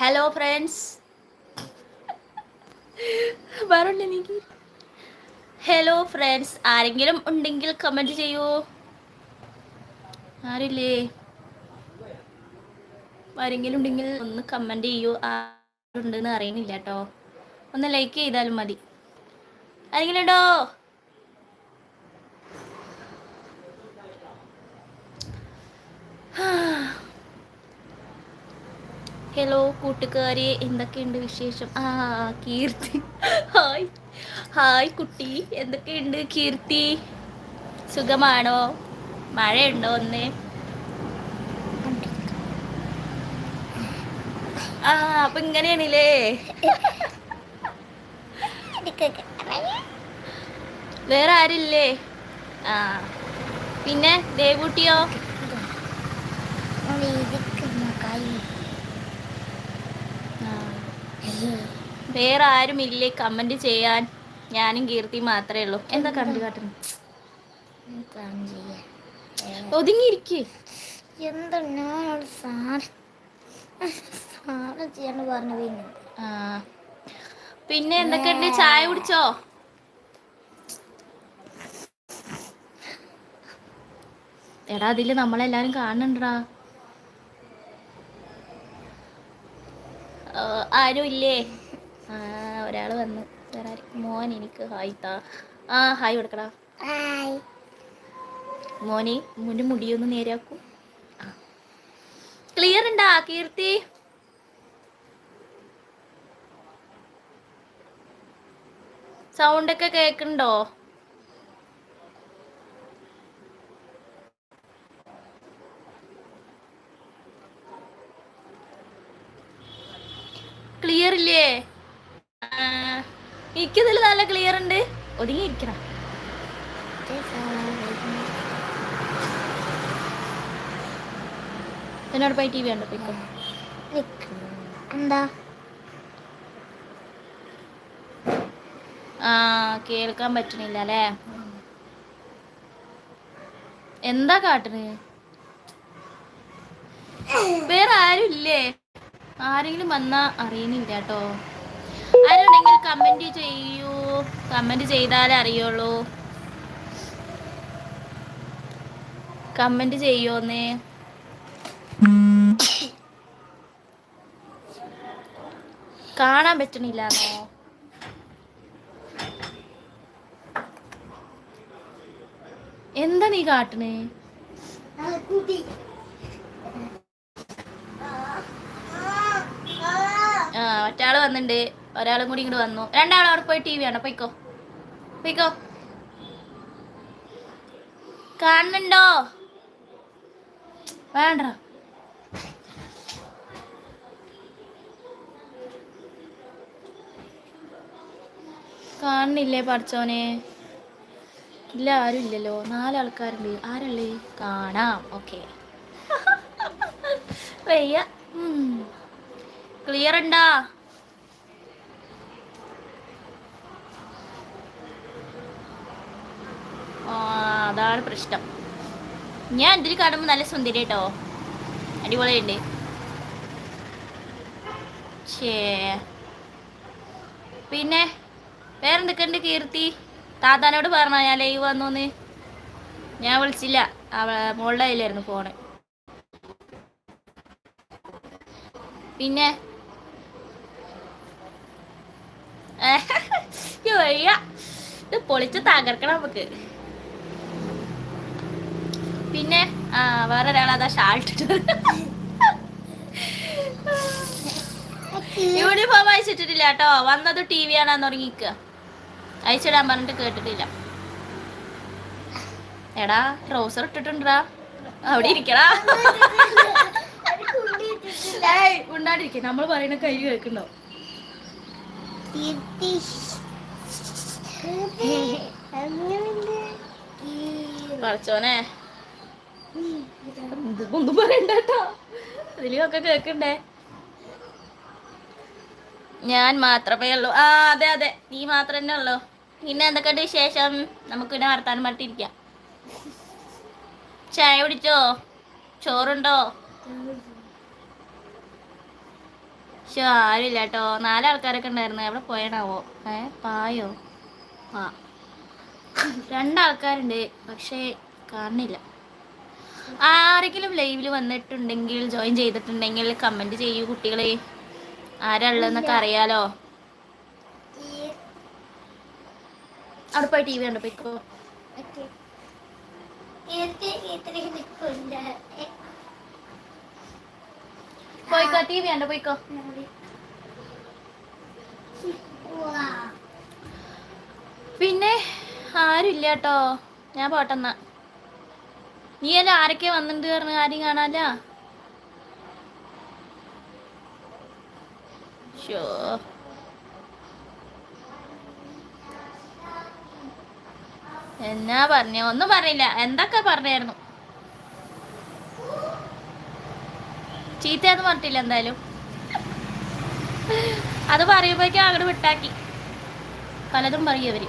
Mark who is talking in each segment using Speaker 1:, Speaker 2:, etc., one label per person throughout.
Speaker 1: Hello friends വേറുണ്ട് എനിക്ക്. Hello friends ആരെങ്കിലും ഉണ്ടെങ്കിൽ കമന്റ് ചെയ്യൂ. ആരില്ലേ? ആരെങ്കിലും ഉണ്ടെങ്കിൽ ഒന്ന് കമന്റ് ചെയ്യൂ. ആരുണ്ടെന്ന് അറിയുന്നില്ല കേട്ടോ. ഒന്ന് ലൈക്ക് ചെയ്താലും മതി. ആരെങ്കിലും ഉണ്ടോ? ഹലോ കൂട്ടുകാരി എന്തൊക്കെയുണ്ട് വിശേഷം? ആ കീർത്തി. ഹായ്. ഹായ് കുട്ടി. എന്തൊക്കെയുണ്ട് കീർത്തി? സുഖമാണോ? മഴയുണ്ടോ ഒന്ന്? ആ അപ്പൊ ഇങ്ങനെയാണില്ലേ? വേറെ ആരില്ലേ ആ പിന്നെ ദേവൂട്ടിയോ ആ. വേറെ ആരും ഇല്ലേ കമന്റ് ചെയ്യാൻ? ഞാനും കീർത്തി മാത്രമേ ഉള്ളൂ. എന്താ കണ്ടു കാട്ടുന്നു? ഒതുങ്ങിയിരിക്കേ.
Speaker 2: എന്താണ് പിന്നെ
Speaker 1: എന്തൊക്കെയുണ്ട്? ചായ കുടിച്ചോ? എടാ അതിൽ നമ്മളെല്ലാരും കാണുന്നുണ്ടടാ ആരും ഇല്ലേ ആ വന്ന് വന്നു. വേറെ മോൻ എനിക്ക്. ഹായ് താ. ആ ഹായ് കൊടുക്കടാ. മോനെ മുന്നു മുടിയൊന്ന് നേരാക്കൂ ക്ലിയർ ഉണ്ടാ കീർത്തി? സൗണ്ട് ഒക്കെ കേക്കുന്നുണ്ടോ ക്ലിയർ ഇല്ലേ ആ, എനിക്കിതിൽ നല്ല ക്ലിയർ ഉണ്ട് ഒതുങ്ങിയിരിക്കണം. എന്നോട് പോയി ടി വി കണ്ടോ? പിക്കോ
Speaker 2: എന്താ?
Speaker 1: ആ കേൾക്കാൻ പറ്റണില്ല അല്ലേ എന്താ കാട്ടണ്? വേറെ ആരും ഇല്ലേ ആരെങ്കിലും വന്നാ അറിയണില്ല കേട്ടോ. ആരുണ്ടെങ്കിൽ കമന്റ് ചെയ്യൂ. കമന്റ് ചെയ്താലേ അറിയുള്ളൂ. കമന്റ് ചെയ്യോന്നേ കാണാൻ പറ്റണില്ലാന്നോ? എന്താ നീ കാട്ടണേ?
Speaker 2: കുട്ടി
Speaker 1: ആ മറ്റാൾ വന്നിട്ടുണ്ട് ഒരാളും കൂടി ഇങ്ങോട്ട് വന്നു. രണ്ടാളും അവിടെ പോയി ടി വി ആണ് പൊയ്ക്കോ. പൊയ്ക്കോ. കാണുന്നുണ്ടോ? വേണ്ട കാണുന്നില്ലേ പഠിച്ചോനെ ഇല്ല ആരും ഇല്ലല്ലോ. നാലാൾക്കാരുണ്ട്. ആരല്ലേ? കാണാം. ഓക്കെ. വയ്യ. ക്ലിയർ ഉണ്ടാ? അതാണ് പ്രശ്നം ഞാൻ ഇതിൽ കാണുമ്പോൾ നല്ല സുന്ദരി കേട്ടോ അടിപൊളിയുണ്ട് ചേ പിന്നെ വേറെന്തൊക്കെയുണ്ട് കീർത്തി താത്താനോട് പറഞ്ഞോ ഞാൻ ലൈവ് വന്നു ഞാൻ വിളിച്ചില്ല മോളുടെ കയ്യിലായിരുന്നു ഫോണ് പിന്നെ ഇത് പൊളിച്ച് തകർക്കണം നമുക്ക് പിന്നെ വേറെ ഒരാളതാ ഷാൾട്ടിട്ട് യൂണിഫോം അയച്ചിട്ടില്ല കേട്ടോ. വന്നത് ടി വി ആണെന്ന് തുടങ്ങിക്കുക അയച്ചിടാൻ പറഞ്ഞിട്ട് കേട്ടിട്ടില്ല. എടാ ട്രൗസർ ഇട്ടിട്ടുണ്ടാ അവിടെ ഇരിക്കടാ. ഉണ്ടാണ്ടിരിക്കേ. നമ്മൾ പറയുന്ന കൈ കേൾക്കണ്ടോ? പറച്ചോനെ ഒന്നും പറയണ്ട കേട്ടോ. അതിലൊക്കെ കേക്കണ്ടേ ഞാൻ മാത്രമേ ഉള്ളൂ. ആ അതെ അതെ. നീ മാത്രം തന്നെ ഉള്ളൂ. പിന്നെ എന്തൊക്കെയുണ്ട് വിശേഷം? നമുക്ക് പിന്നെ വർത്താനം പറഞ്ഞിട്ടിരിക്കാം. ചായ കുടിച്ചോ? ചോറുണ്ടോ? പക്ഷെ ആരുമില്ല കേട്ടോ. നാലാൾക്കാരൊക്കെ ഉണ്ടായിരുന്നു. എവിടെ പോയണാവോ ഏ പായോ? ആ. രണ്ടാൾക്കാരുണ്ട്. പക്ഷേ കാണുന്നില്ല. ആരെങ്കിലും ലൈവിൽ വന്നിട്ടുണ്ടെങ്കിൽ ജോയിൻ ചെയ്തിട്ടുണ്ടെങ്കിൽ കമന്റ് ചെയ്യൂ കുട്ടികളെ. ആരാള്ളതെന്നൊക്കെ അറിയാലോ. അവിടെ പോയി ടി വി കണ്ടു? പോയിക്കോ. പോയിക്കോ ടി വി കണ്ടു? പോയിക്കോ. പിന്നെ ആരുമില്ല കേട്ടോ. ഞാൻ പോട്ടെന്നാ. നീ അല്ല ആരൊക്കെ വന്നിട്ടുണ്ട് പറഞ്ഞു ആരും കാണാല്ല? ഷോ എന്നാ പറഞ്ഞ? ഒന്നും പറഞ്ഞില്ല. എന്തൊക്കെ പറഞ്ഞായിരുന്നു? ചീത്തയൊന്നും പറഞ്ഞിട്ടില്ല എന്തായാലും. അത് പറയുമ്പോഴേക്കും അങ്ങോട്ട് വിട്ടാക്കി. പലതും പറയും അവർ.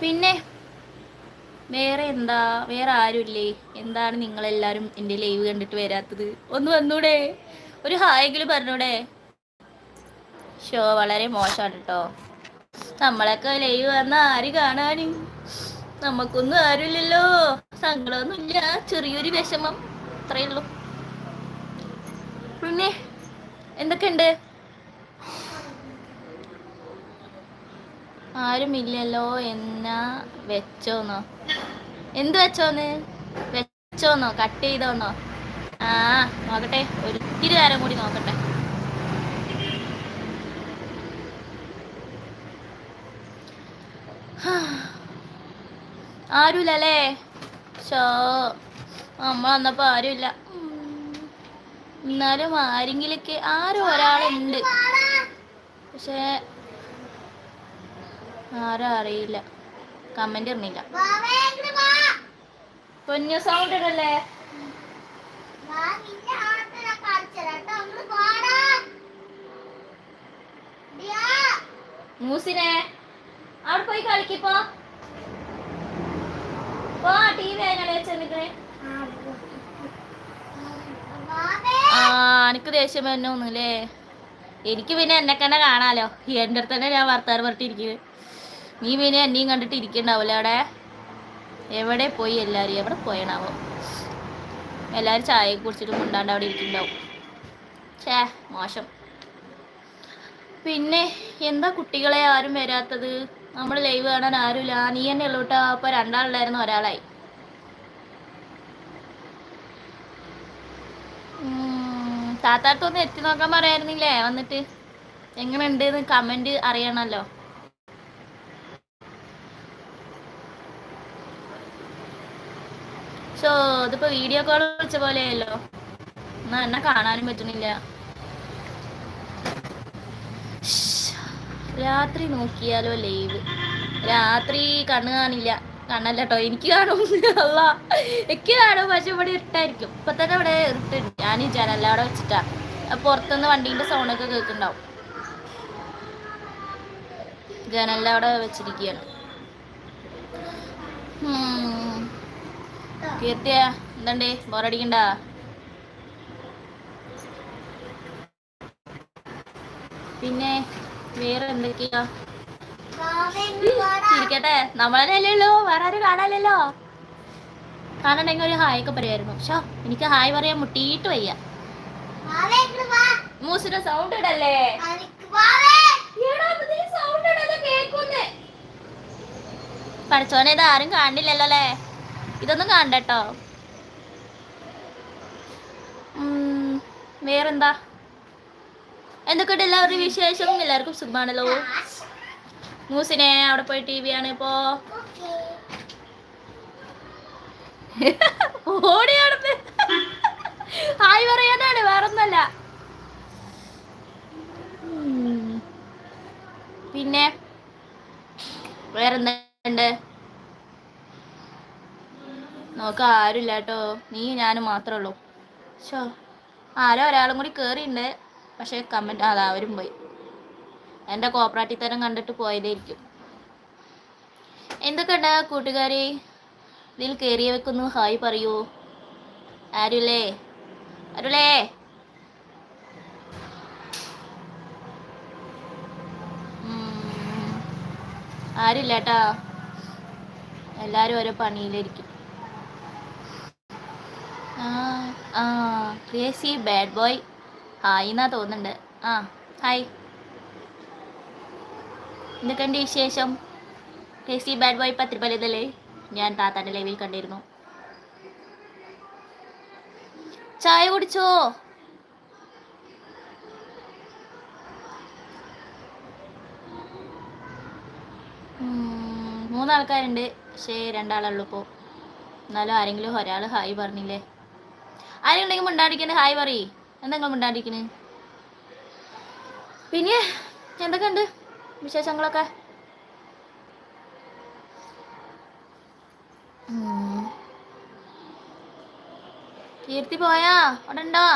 Speaker 1: പിന്നെ വേറെ എന്താ? വേറെ ആരുമില്ലേ എന്താണ് നിങ്ങളെല്ലാരും എന്റെ ലൈവ് കണ്ടിട്ട് വരാത്തത്? ഒന്ന് വന്നൂടെ? ഒരു ഹായെങ്കിലും പറഞ്ഞൂടെ? ഷോ വളരെ മോശമാണ് കേട്ടോ നമ്മളൊക്കെ ലൈവ് വന്ന ആര് കാണാനും? നമുക്കൊന്നും ആരുമില്ലല്ലോ. സങ്കടമൊന്നുമില്ല. ചെറിയൊരു വിഷമം. അത്രയുള്ളൂ പിന്നെ എന്തൊക്കെയുണ്ട്? ആരുമില്ലല്ലോ എന്നാ വെച്ചോന്നോ? എന്ത് വെച്ചോന്ന്? വെച്ചോന്നോ? കട്ട് ചെയ്തോന്നോ? ആ നോക്കട്ടെ. ഒരിത്തിരി നേരം കൂടി നോക്കട്ടെ. ആരുമില്ലല്ലേ ഷോ നമ്മൾ വന്നപ്പോ ആരുമില്ല. എന്നാലും ആരെങ്കിലൊക്കെ ആരും ഒരാളുണ്ട്. പക്ഷേ ആരും അറിയില്ല. കമന്റ് ഇറങ്ങില്ല പൊന്നു സൗണ്ട് ഇടല്ലേ? മൂസിനെ അവിടെ പോയി കളിക്കിപ്പോ എനിക്ക് ദേഷ്യം വരുന്നൊന്നുമില്ലേ? എനിക്ക് പിന്നെ എന്നെ കണ്ട കാണാലോ എന്റെ അടുത്ത് തന്നെ ഞാൻ വർത്താനം പറഞ്ഞിട്ടിരിക്കുന്നത് നീ പിന്നെ എന്നെയും കണ്ടിട്ട് ഇരിക്കണ്ടാവൂല അവിടെ? എവിടെ പോയി എല്ലാവരും എവിടെ പോയണാവോ? എല്ലാവരും ചായ കുടിച്ചിട്ട് മുണ്ടാണ്ട് അവിടെ ഇരിക്കുന്നുണ്ടാവും ഛേ മോശം. പിന്നെ എന്താ കുട്ടികളെ ആരും വരാത്തത്? നമ്മൾ ലൈവ് കാണാൻ ആരുമില്ല. നീ തന്നെ ഉള്ളൂ കേട്ടോ. അപ്പോൾ രണ്ടാളുണ്ടായിരുന്നു ഒരാളായി. ഉം, താത്താർത്തൊന്ന് എത്തി നോക്കാൻ പറയായിരുന്നില്ലേ? വന്നിട്ട്. എങ്ങനെയുണ്ട് എന്ന് കമന്റ് അറിയണമല്ലോ സോ ഇതിപ്പോ വീഡിയോ കോൾ വിളിച്ച പോലെയല്ലോ എന്നാ എന്നെ കാണാനും പറ്റുന്നില്ല. രാത്രി നോക്കിയാലോ ലൈവ്. രാത്രി കണ്ണ് കാണില്ല. കണ്ണല്ല കേട്ടോ എനിക്ക് കാണും. അല്ല എനിക്ക് കാണും പക്ഷെ ഇവിടെ ഇരുട്ടായിരിക്കും. ഇപ്പൊ ഇവിടെ ഇരുട്ടുണ്ട് ഞാൻ ജനല അവിടെ വെച്ചിട്ടാ. പുറത്തുനിന്ന് വണ്ടീന്റെ സൗണ്ടൊക്കെ കേൾക്കുന്നുണ്ടാവും. ജനല അവിടെ വെച്ചിരിക്കുകയാണ്. കീർത്തിയ എന്തണ്ടേ? ബോറടിക്കണ്ട? പിന്നെ വേറെ എന്തൊക്കെയാ ഇരിക്കട്ടെ. നമ്മളല്ലേ വേറെ ആരും കാണാനല്ലോ കാണണ്ടെങ്കിൽ ഒരു ഹായ് ഒക്കെ പറയുമായിരുന്നു. ഷോ എനിക്ക് ഹായ് പറയാൻ മുട്ടിയിട്ട് വയ്യ. മൂസിന്റെ സൗണ്ട് ഇടല്ലേ? പഠിച്ചോനെ ഇത് ആരും കാണില്ലല്ലോ അല്ലേ ഇതൊന്നും കാണണ്ടട്ടോ. ഉം, വേറെന്താ? എന്തൊക്കെയുണ്ട് എല്ലാവരുടെയും വിശേഷം? എല്ലാവർക്കും സുഖമാണല്ലോ. മൂസിനെ അവിടെ പോയി ടി വി ആണ് ഇപ്പോ. ഓടിയാടുന്ന് ഹായ് പറയാനാണ് വേറൊന്നല്ല. പിന്നെ വേറെന്തുണ്ട്? നോക്ക ആരുമില്ല കേട്ടോ നീ ഞാനും മാത്രമേ ഉള്ളൂ. ഷോ ആരോ ഒരാളും കൂടി കയറിയിട്ടുണ്ട് പക്ഷേ കമന്റ് അതാ അവരും പോയി. എന്റെ കോപ്പറാറ്റി തരം കണ്ടിട്ട് പോയതായിരിക്കും. എന്തൊക്കെയുണ്ട് കൂട്ടുകാരി? ഇതിൽ കയറിയ വെക്കുന്നു. ഹായ് പറയൂ. ആരുല്ലേ? ആരുലേ ആരില്ല കേട്ടാ എല്ലാവരും ഓരോ പണിയിലിരിക്കും. ആ ക്രിയേസി ബാഡ് ബോയ് ഹായ് എന്നാ തോന്നുന്നുണ്ട്. ആ ഹായ് എന്തൊക്കെയുണ്ട് വിശേഷം? ക്രിയേസി ബാഡ് ബോയ് പത്രിപ്പലതല്ലേ ഞാൻ താത്താന്റെ ലൈവിൽ കണ്ടിരുന്നു. ചായ കുടിച്ചോ? മൂന്നാൾക്കാരുണ്ട്. പക്ഷേ രണ്ടാളുള്ളൂ ഇപ്പോൾ എന്നാലും ആരെങ്കിലും ഒരാൾ ഹായ് പറഞ്ഞില്ലേ? ആരെങ്കിലും ഉണ്ടെങ്കിൽ ഹായ് ഹായ് എന്താ നിങ്ങൾ മിണ്ടാടിക്കണ് പിന്നെ എന്തൊക്കെയുണ്ട് വിശേഷങ്ങളൊക്കെ. കീർത്തി പോയാ? അവിടെ ഉണ്ടോ?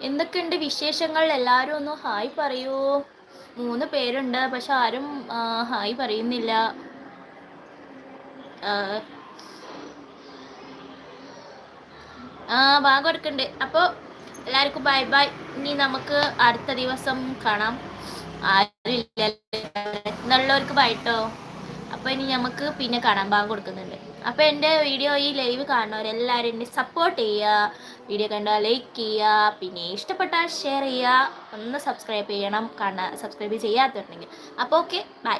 Speaker 1: എന്തൊക്കെയുണ്ട് വിശേഷങ്ങൾ? എല്ലാവരും ഒന്ന് ഹായ് പറയൂ. മൂന്ന് പേരുണ്ട് പക്ഷെ ആരും ഹായ് പറയുന്നില്ല ആ, ആ ബാങ്ക് കൊടുക്കണ്ട് അപ്പോൾ എല്ലാവർക്കും ബൈ ബൈ ഇനി നമുക്ക് അടുത്ത ദിവസം കാണാം. ആരുമില്ല ബൈട്ടോ അപ്പോൾ ഇനി നമുക്ക് പിന്നെ കാണാം ബാങ്ക് കൊടുക്കുന്നുണ്ട്. അപ്പോൾ എന്റെ വീഡിയോ ഈ ലൈവ് കാണുന്നവരെല്ലാവരും എന്നെ സപ്പോർട്ട് ചെയ്യുക. വീഡിയോ കണ്ടാൽ ലൈക്ക് ചെയ്യുക. പിന്നെ ഇഷ്ടപ്പെട്ടാൽ ഷെയർ ചെയ്യുക. ഒന്ന് സബ്സ്ക്രൈബ് ചെയ്യണം. കാണാൻ സബ്സ്ക്രൈബ് ചെയ്യാത്തുണ്ടെങ്കിൽ അപ്പോൾ ഓക്കെ ബൈ